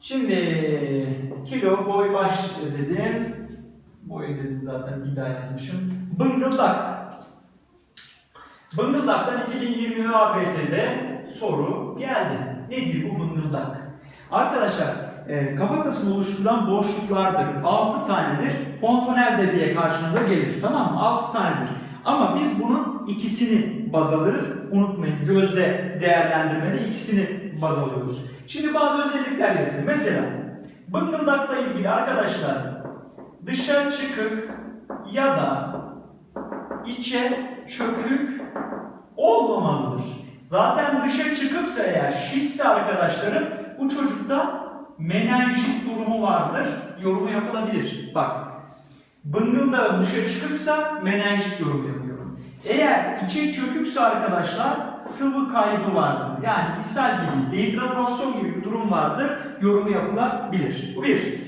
Şimdi kilo boy baş dedim. Boy dedim zaten bir daha yazmışım. Bıngıldak. Bıngıldak'tan 2020 ÖABT'de soru geldi. Nedir bu bıngıldak? Arkadaşlar e, kafatasını oluşturan boşluklardır. 6 tanedir. Fontanelde diye karşınıza gelir. Tamam mı? 6 tanedir. Ama biz bunun ikisini baz alırız. Unutmayın gözde değerlendirmede ikisini baz alıyoruz. Şimdi bazı özellikler yazayım. Mesela bıngıldakla ilgili arkadaşlar dışa çıkık ya da içe çökük olmamalıdır. Zaten dışa çıkıksa eğer şişse arkadaşlarım bu çocukta menenjit durumu vardır. Yorumu yapılabilir. Bak bıngılda dışa çıkıksa menenjit yorumu yapıyorum. Eğer içe çökükse arkadaşlar sıvı kaybı vardır. Yani ishal gibi, dehidratasyon gibi bir durum vardır. Yorumu yapılabilir. Bu bir.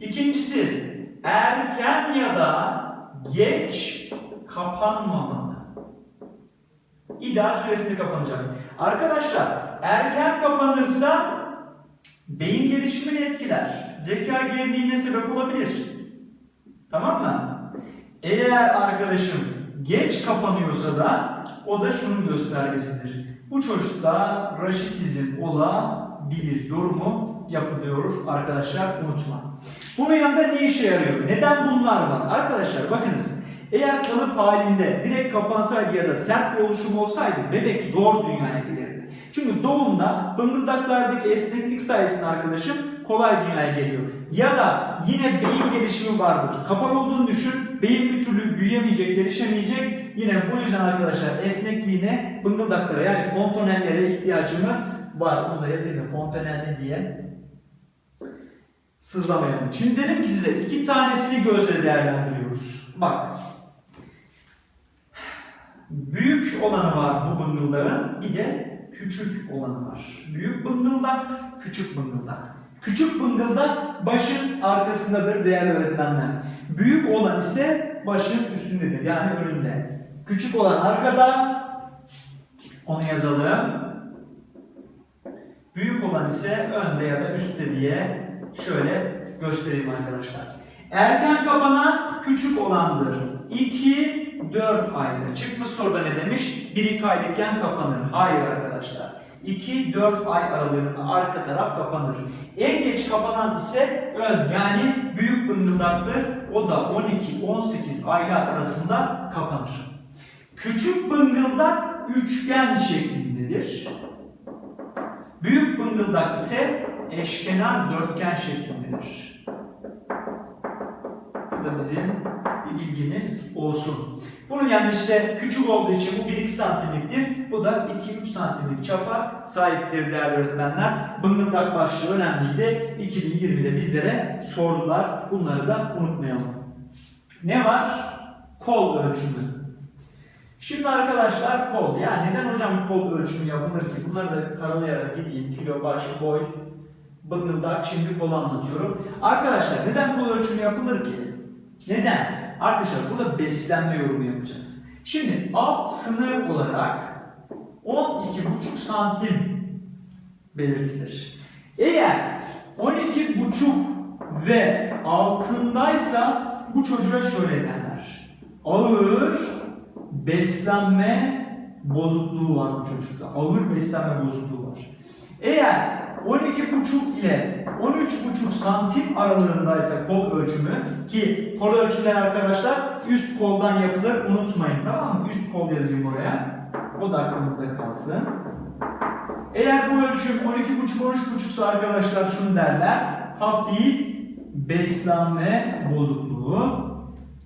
İkincisi erken ya da geç kapanmamalı. İdeal süresinde kapanacak. Arkadaşlar erken kapanırsa beyin gelişimini etkiler. Zeka geriliğine sebep olabilir. Tamam mı? Eğer arkadaşım geç kapanıyorsa da o da şunun göstergesidir. Bu çocukta raşitizm olabilir yorumu yapılıyor arkadaşlar unutma. Bunun yanında ne işe yarıyor? Neden bunlar var? Arkadaşlar bakınız eğer kalıp halinde direkt kapansaydı ya da sert bir oluşum olsaydı bebek zor dünyaya gelirdi. Çünkü doğumda bıngırdaklardaki esneklik sayesinde arkadaşım kolay dünyaya geliyor. Ya da yine beyin gelişimi vardır. Kapalı olduğunu düşün, beyin bir türlü büyüyemeyecek, gelişemeyecek. Yine bu yüzden arkadaşlar esnekliğine, bıngıldaklara yani fontanellere ihtiyacımız var. Bunu da yazayım fontanelle diye sızlamayalım. Şimdi dedim ki size iki tanesini gözle değerlendiriyoruz. Bak. Büyük olanı var bu bıngıldağın, bir de küçük olanı var. Büyük bıngıldak, küçük bıngıldak. Küçük bıngıldak başın arkasındadır değerli öğretmenler. Büyük olan ise başın üstündedir yani önünde. Küçük olan arkada, onu yazalım. Büyük olan ise önde ya da üstte diye şöyle göstereyim arkadaşlar. Erken kapanan küçük olandır. 2 4 aydır. Çıkmış soruda ne demiş? 1-2 aylıkken kapanır. Hayır arkadaşlar. 2-4 ay aralığında arka taraf kapanır. En geç kapanan ise ön yani büyük bıngıldaktır. O da 12-18 aylar arasında kapanır. Küçük bıngıldak üçgen şeklindedir. Büyük bıngıldak ise eşkenar dörtgen şeklindedir. Bu da bizim bir bilgimiz olsun. Bunun yanında işte küçük olduğu için bu 1-2 santimliktir. Bu da 2-3 santimlik çapa sahiptir değerli öğretmenler. Bıngıldak başlığı önemliydi. 2020'de bizlere sordular. Bunları da unutmayalım. Ne var? Kol ölçümü. Şimdi arkadaşlar kol. Ya neden hocam kol ölçümü yapılır ki? Bunları da karalayarak gideyim. Kilo, baş, boy, bıngıldak, şimdi kol anlatıyorum. Arkadaşlar neden kol ölçümü yapılır ki? Neden? Arkadaşlar burada beslenme yorumu yapacağız. Şimdi alt sınır olarak 12,5 santim belirtilir. Eğer 12,5 ve altındaysa bu çocuğa şöyle derler. Ağır beslenme bozukluğu var bu çocukta. Ağır beslenme bozukluğu var. Eğer 12,5 ile 13,5 santim aralığındaysa kol ölçümü ki kol ölçümleri arkadaşlar üst koldan yapılır unutmayın tamam mı? Üst kol yazayım oraya. O da aklımızda kalsın. Eğer bu ölçüm 12,5-13,5 arkadaşlar şunu derler. Hafif beslenme bozukluğu.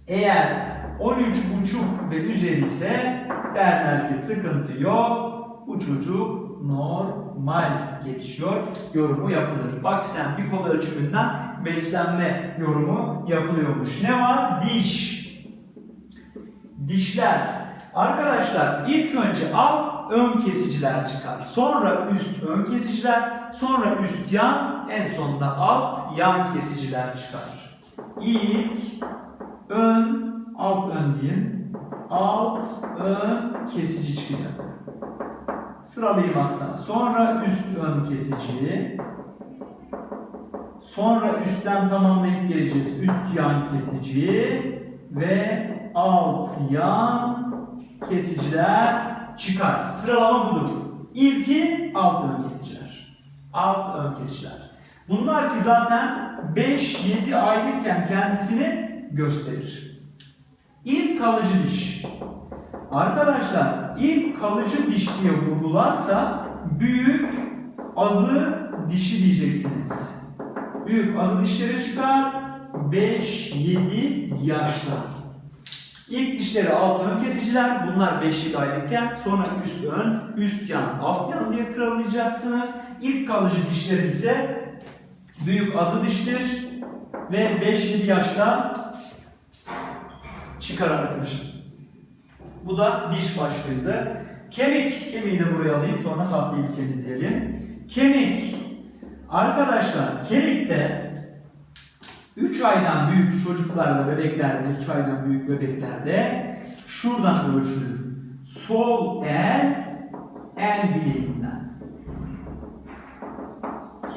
Eğer 13,5 ve üzeri ise derler ki sıkıntı yok. Bu çocuk normal gelişiyor. Yorumu yapılır. Bak sen bir kol ölçümünden beslenme yorumu yapılıyormuş. Ne var? Diş. Dişler. Arkadaşlar ilk önce alt ön kesiciler çıkar. Sonra üst ön kesiciler. Sonra üst yan. En sonunda alt yan kesiciler çıkar. İlk ön alt ön diyeyim. Alt ön kesici çıkacak. Sıralayayım hatta. Sonra üst ön kesici. Sonra üstten tamamlayıp geleceğiz. Üst yan kesici ve alt yan kesiciler çıkar. Sıralama budur. İlki alt ön kesiciler. Alt ön kesiciler. Bunlar ki zaten 5-7 aylıkken kendisini gösterir. İlk kalıcı diş. Arkadaşlar ilk kalıcı diş diye vurgularsa büyük azı dişi diyeceksiniz. Büyük azı dişleri çıkar 5-7 yaşta. İlk dişleri alt ön kesiciler. Bunlar 5-7 aylıkken sonra üst ön, üst yan, alt yan diye sıralayacaksınız. İlk kalıcı dişlerim ise büyük azı diştir ve 5-7 yaşta çıkar arkadaşlar. Bu da diş başlığıydı. Kemik, kemiği de buraya alayım sonra bir temizleyelim. Kemik, arkadaşlar kemikte 3 aydan büyük çocuklarda, bebeklerde, 3 aydan büyük bebeklerde şuradan ölçülür. Sol el, el bileğinden.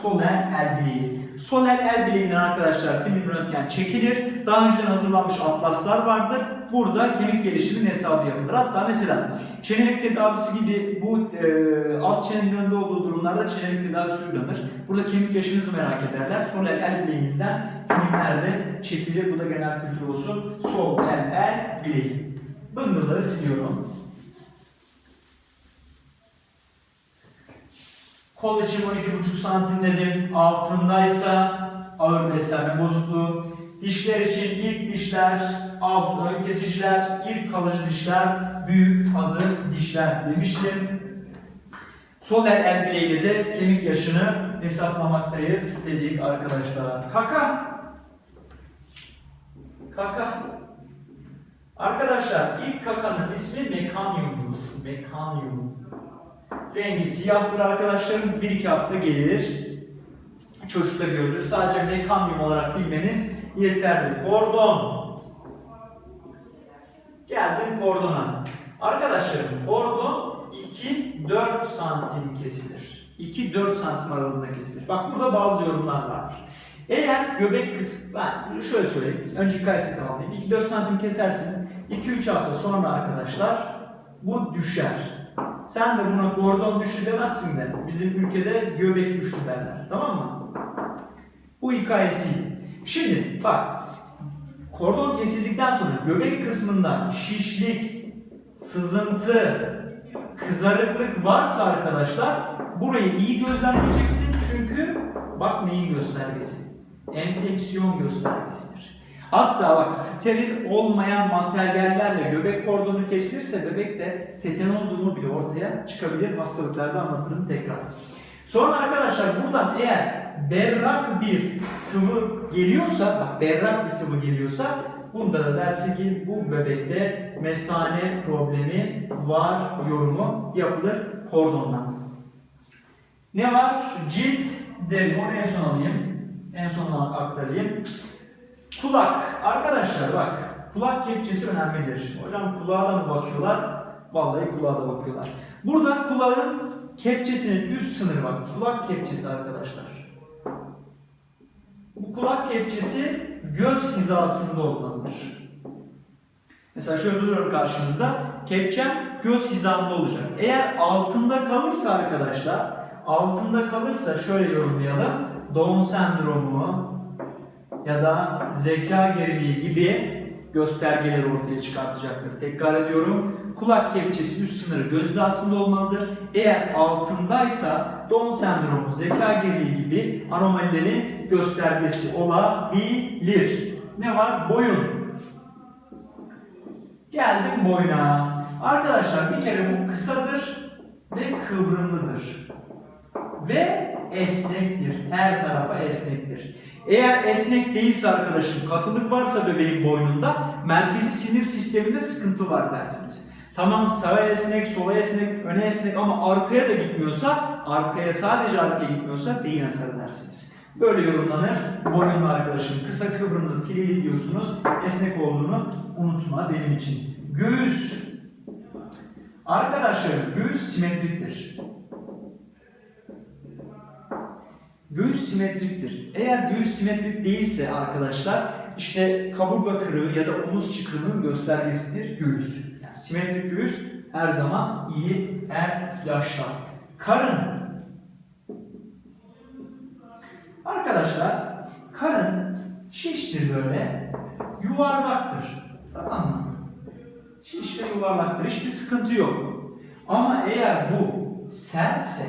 Sol el, el bileği. Sol el, el bileğinden arkadaşlar film röntgen çekilir. Daha önceden hazırlanmış atlaslar vardır. Burada kemik gelişimin hesabı yapılır. Hatta mesela çenelik tedavisi gibi bu e, alt çenenin önünde olduğu durumlarda çenelik tedavisi uygulanır. Burada kemik yaşınızı merak ederler. Sol el, bileğinizden filmlerde çekilir. Bu da genel kültür olsun. Sol el, el bileği. Bıngılları siliyorum. Kol için 12,5 santim dedim. Altındaysa ağır beslenme bozukluğu. Dişler için ilk dişler, alt ön kesiciler, ilk kalıcı dişler, büyük hazır dişler demiştim. Sol el el bileğiyle de kemik yaşını hesaplamaktayız dedik arkadaşlar. Kaka. Kaka. Arkadaşlar ilk kakanın ismi mekanyumdur. Mekanyum. Rengi siyahtır arkadaşlarım. Bir iki hafta gelir. Çocukta görülür. Sadece mekanyum olarak bilmeniz yeterli. Kordon. Geldim kordona. Arkadaşlarım kordon 2-4 santim kesilir. 2-4 santim aralığında kesilir. Bak burada bazı yorumlar var. Eğer göbek kısmı, ben şöyle söyleyeyim, önce kayısı tamamlayayım. 2-4 santim kesersin, 2-3 hafta sonra arkadaşlar bu düşer. Sen de buna kordon düştü demezsin de bizim ülkede göbek düştü derler. Tamam mı? Bu hikayesiydi. Şimdi bak kordon kesildikten sonra göbek kısmında şişlik, sızıntı, kızarıklık varsa arkadaşlar burayı iyi gözlemleyeceksin çünkü bak neyin göstergesi? Enfeksiyon göstergesidir. Hatta bak steril olmayan materyallerle göbek kordonu kesilirse bebekte tetanoz durumu bile ortaya çıkabilir. Hastalıklarda anlatırım tekrar. Sonra arkadaşlar buradan eğer berrak bir sıvı geliyorsa, bak berrak bir sıvı geliyorsa bunda da dersin ki bu bebekte mesane problemi var yorumu yapılır kordondan. Ne var? Cilt, deri. Onu en son alayım. En son aktarayım. Kulak. Arkadaşlar bak. Kulak kepçesi önemlidir. Hocam kulağa da mı bakıyorlar? Vallahi kulağa da bakıyorlar. Burada kulağın kepçesinin üst sınırı bak. Kulak kepçesi arkadaşlar. Bu kulak kepçesi göz hizasında olmalıdır. Mesela şöyle duruyorum karşınızda. Kepçem göz hizamda olacak. Eğer altında kalırsa arkadaşlar, altında kalırsa şöyle yorumlayalım. Down sendromu ya da zeka geriliği gibi göstergeleri ortaya çıkartacaktır. Tekrar ediyorum. Kulak kepçesi üst sınırı göz hizasında olmalıdır. Eğer altındaysa Down sendromu, zeka geriliği gibi anomalilerin göstergesi olabilir. Ne var? Boyun. Geldim boyuna. Arkadaşlar bir kere bu kısadır ve kıvrımlıdır. Ve esnektir. Her tarafa esnektir. Eğer esnek değilse arkadaşım, katılık varsa bebeğin boynunda merkezi sinir sisteminde sıkıntı var dersiniz. Tamam sağa esnek, sola esnek, öne esnek ama arkaya da gitmiyorsa, arkaya sadece arkaya gitmiyorsa beyin hasarı dersiniz. Böyle yorumlanır. Boyunlu arkadaşım kısa kıvrımlı fileli diyorsunuz. Esnek olduğunu unutma benim için. Göğüs. Arkadaşlar göğüs simetriktir. Göğüs simetriktir. Eğer göğüs simetrik değilse arkadaşlar işte kaburga kırığı ya da omuz çıkığının göstergesidir göğüs. Yani simetrik göğüs her zaman iyi her yaşta. Karın. Arkadaşlar karın şiştir böyle yuvarlaktır. Tamam mı? Şiş ve yuvarlaktır. Hiçbir sıkıntı yok. Ama eğer bu sertse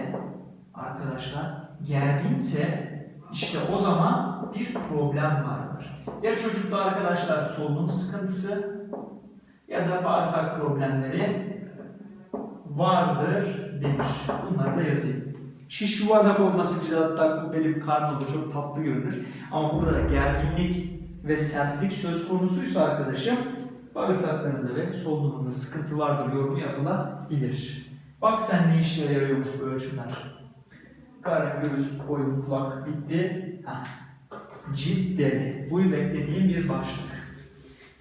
arkadaşlar gerginse işte o zaman bir problem vardır. Ya çocukta arkadaşlar solunum sıkıntısı ya da bağırsak problemleri vardır demiş. Bunları da yazayım. Şiş yuvarlak olması güzel hatta bu benim karnımda çok tatlı görünür. Ama burada gerginlik ve sertlik söz konusuysa arkadaşım bağırsaklarında ve solunumunda sıkıntı vardır yorumu yapılabilir. Bak sen ne işlere yarıyormuş bu ölçümler. Karın, göğüs, boyun, kulak bitti. Heh. Cilt deri. Bu beklediğim bir başlık.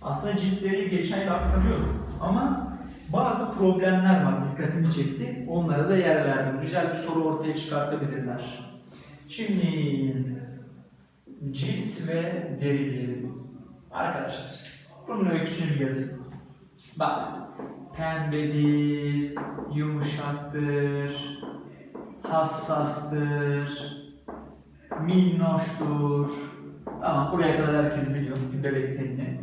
Aslında cilt deriyi geçen yıl aktarıyordum. Ama bazı problemler var dikkatimi çekti. Onlara da yer verdim. Güzel bir soru ortaya çıkartabilirler. Şimdi cilt ve deri diyelim. Arkadaşlar bunun öyküsünü yazayım. Bak pembedir, yumuşaktır, hassastır, minnoştur. Tamam buraya kadar herkes biliyor bebek tenini.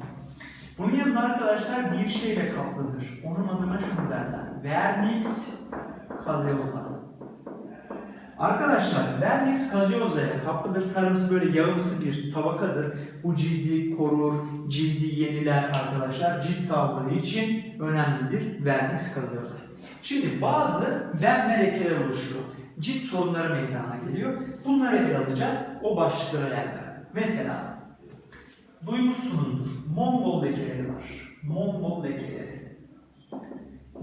Bunun yanında arkadaşlar bir şeyle kaplıdır. Onun adına şunu derler. Vernix caseosa. Arkadaşlar Vernix caseosa'ya kaplıdır. Sarımsı böyle yağımsı bir tabakadır. Bu cildi korur, cildi yeniler arkadaşlar. Cilt sağlığı için önemlidir Vernix caseosa. Şimdi bazı denme lekeler oluşuyor. Cilt sorunları meydana geliyor. Bunları ele alacağız. O başlıklara yer verdim. Mesela duymuşsunuzdur. Mongol lekeleri var. Mongol lekeleri.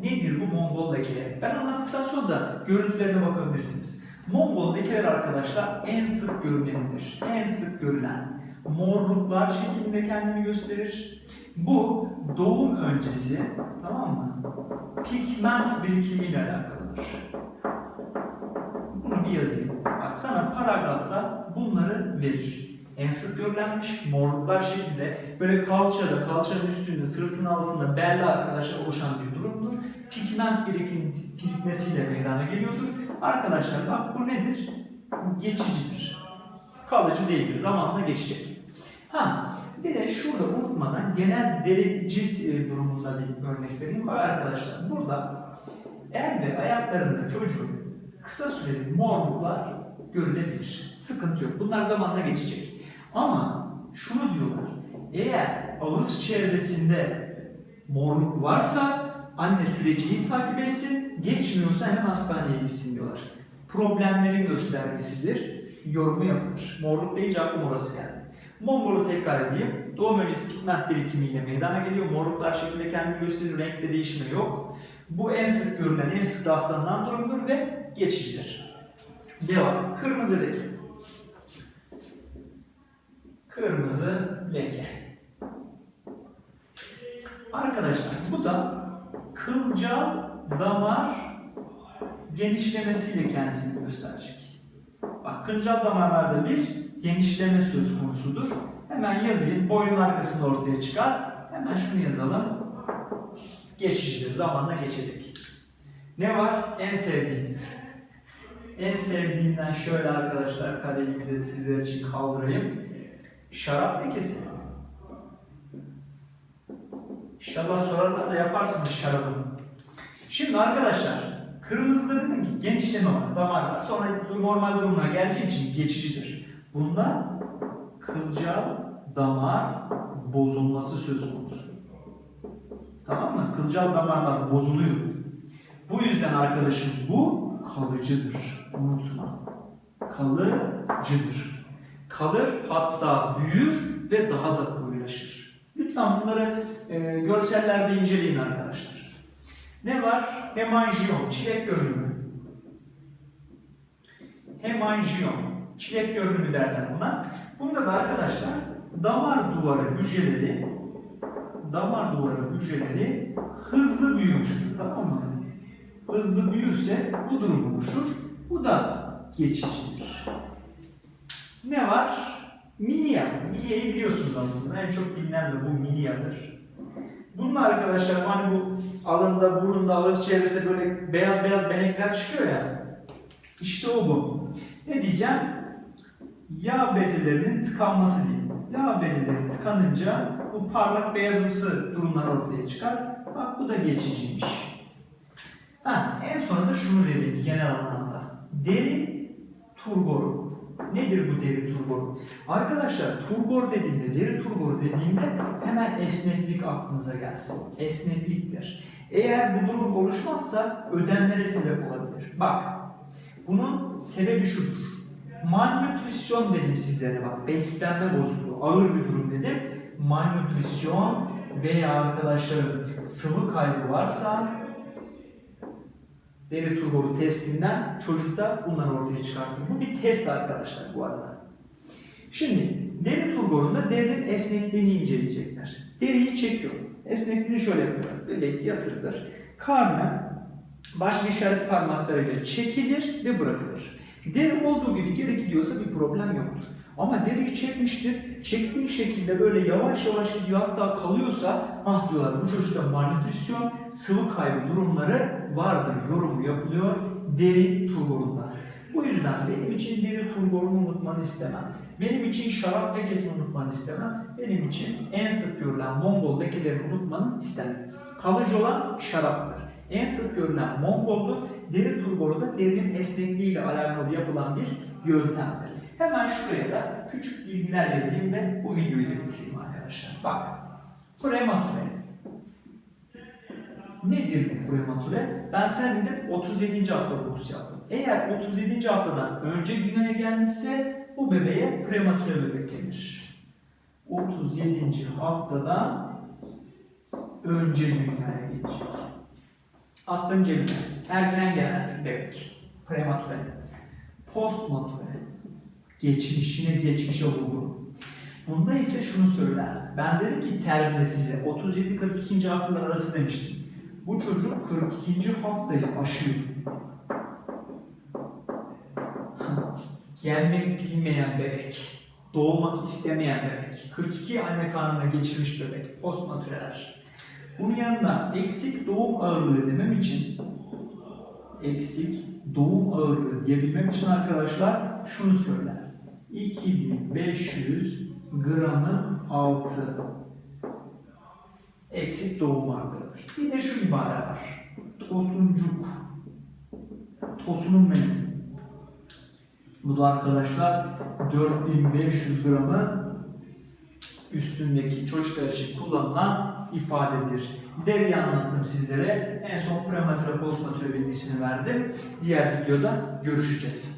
Nedir bu Mongol lekeleri? Ben anlattıktan sonra da görüntülerine bakabilirsiniz. Mongol lekeler arkadaşlar en sık görülenidir. En sık görülen. Morluklar şeklinde kendini gösterir. Bu doğum öncesi tamam mı? Pigment birikimiyle alakalıdır. Bir yazayım. Bak sana paragrafta bunları verir. En sık görülenmiş morluklar şeklinde böyle kalçada, kalçanın üstünde, sırtın altında belli arkadaşlar oluşan bir durumdur. Pigment birikim, birikmesiyle meydana geliyordur. Arkadaşlar bak bu nedir? Bu geçicidir. Kalıcı değildir. Zamanla geçecek. Ha, bir de şurada unutmadan genel deri cilt e, durumunda bir örnek vereyim. Bak arkadaşlar burada el ve ayaklarında çocuğun kısa süreli morluklar görülebilir. Sıkıntı yok. Bunlar zamanla geçecek. Ama şunu diyorlar. Eğer ağız çevresinde morluk varsa anne süreciyi takip etsin. Geçmiyorsa hemen hastaneye gitsin diyorlar. Problemlerin göstergesidir. Yorumu yapılır. Morluk deyince aklıma orası geldi. Mongol'u tekrar edeyim. Doğum öncesi pigment birikimiyle meydana geliyor. Morluklar şekilde kendini gösterir. Renkte değişme yok. Bu en sık görülen, en sık rastlanan durumdur ve geçicidir. Devam. Kırmızı leke. Kırmızı leke. Arkadaşlar bu da kılcal damar genişlemesiyle kendisini gösterecek. Bak kılcal damarlarda bir genişleme söz konusudur. Hemen yazayım. Boyun arkasında ortaya çıkar. Hemen şunu yazalım. Geçicidir. Zamanla geçecek. Ne var? En sevdiğim. En sevdiğimden şöyle arkadaşlar kadehimi de sizler için kaldırayım. Şarap lekesi. İnşallah sorarlar da yaparsınız şarabını. Şimdi arkadaşlar kırmızıda dedim ki genişleme var, damar. Sonra normal durumuna geleceği için geçicidir. Bunda kılcal damar bozulması söz konusu. Tamam mı? Kılcal damarlar bozuluyor. Bu yüzden arkadaşım bu kalıcıdır. Unutma. Kalıcıdır. Kalır hatta büyür ve daha da koyulaşır. Lütfen bunları e, görsellerde inceleyin arkadaşlar. Ne var? Hemanjiyon, çilek görünümü. Hemanjiyon, çilek görünümü derler buna. Bunda da arkadaşlar damar duvarı hücreleri damar duvarı hücreleri hızlı büyümüştür. Tamam mı? Hızlı büyürse bu durum oluşur. Bu da geçicidir. Ne var? Minia. Minia'yı biliyorsunuz aslında. En çok bilinen de bu Minia'dır. Bunun arkadaşlar hani bu alında, burunda, ağız çevresinde böyle beyaz beyaz benekler çıkıyor ya. İşte o bu. Ne diyeceğim? Yağ bezelerinin tıkanması diyeyim. Yağ bezeleri tıkanınca bu parlak beyazımsı durumlar ortaya çıkar. Bak bu da geçiciymiş. Ha, en sonunda şunu vereyim genel anlamda. Deri turgoru. Nedir bu deri turgoru? Arkadaşlar turgor dediğimde, deri turgoru dediğimde hemen esneklik aklınıza gelsin. Esnekliktir. Eğer bu durum oluşmazsa ödemlere sebep olabilir. Bak, bunun sebebi şudur. Malnutrisyon dedim sizlere bak, beslenme bozukluğu, ağır bir durum dedim. Malnutrisyon veya arkadaşlarım sıvı kaybı varsa deri turboru testinden çocukta bunları ortaya çıkartır. Bu bir test arkadaşlar bu arada. Şimdi deri turborunda derinin esnekliğini inceleyecekler. Deriyi çekiyor. Esnekliğini şöyle yapıyor. Bebek yatırılır. Karnı baş ve işaret parmaklarıyla çekilir ve bırakılır. Deri olduğu gibi geri gidiyorsa bir problem yoktur. Ama deriyi çekmiştir, çektiği şekilde böyle yavaş yavaş gidiyor hatta kalıyorsa ah diyorlar bu çocukta malnutrisyon, sıvı kaybı durumları vardır yorumu yapılıyor deri turborunda. Bu yüzden benim için deri turborunu unutmanı istemem. Benim için şarap lekesini unutmanı istemem. Benim için en sık görülen Mongol lekelerini unutmanı istemem. Kalıcı olan şaraptır. En sık görülen Mongoldur. Deri turboru da derinin esnekliğiyle alakalı yapılan bir yöntemdir. Hemen şuraya da küçük bilgiler yazayım ve bu videoyu da bitireyim arkadaşlar. Bak, prematüre. Nedir bu prematüre? Ben sen dedim 37. hafta dokusu yaptım. Eğer 37. haftadan önce dünyaya gelmişse bu bebeğe prematüre bebek denir. 37. haftadan önce dünyaya gelecek. Attım cebine. Erken gelen bebek. Prematüre. Postmatüre. Geçmiş, yine geçmişe vurgu. Bunda ise şunu söyler. Ben dedim ki terimde size 37-42. haftalar arası demiştim. Bu çocuk 42. haftayı aşıyor. Gelmek bilmeyen bebek. Doğmak istemeyen bebek. 42 anne karnına geçirmiş bebek. Postmatüreler. Bunun yanında eksik doğum ağırlığı demem için eksik doğum ağırlığı diyebilmem için arkadaşlar şunu söyler. 2500 gramın altı eksik doğum ağırlığıdır. Bir de şu ibare var. Tosuncuk. Tosunum benim. Bu da arkadaşlar 4500 gramın üstündeki çocuklar için kullanılan ifadedir. Deriyi anlattım sizlere. En son prematüre postmatüre bilgisini verdim. Diğer videoda görüşeceğiz.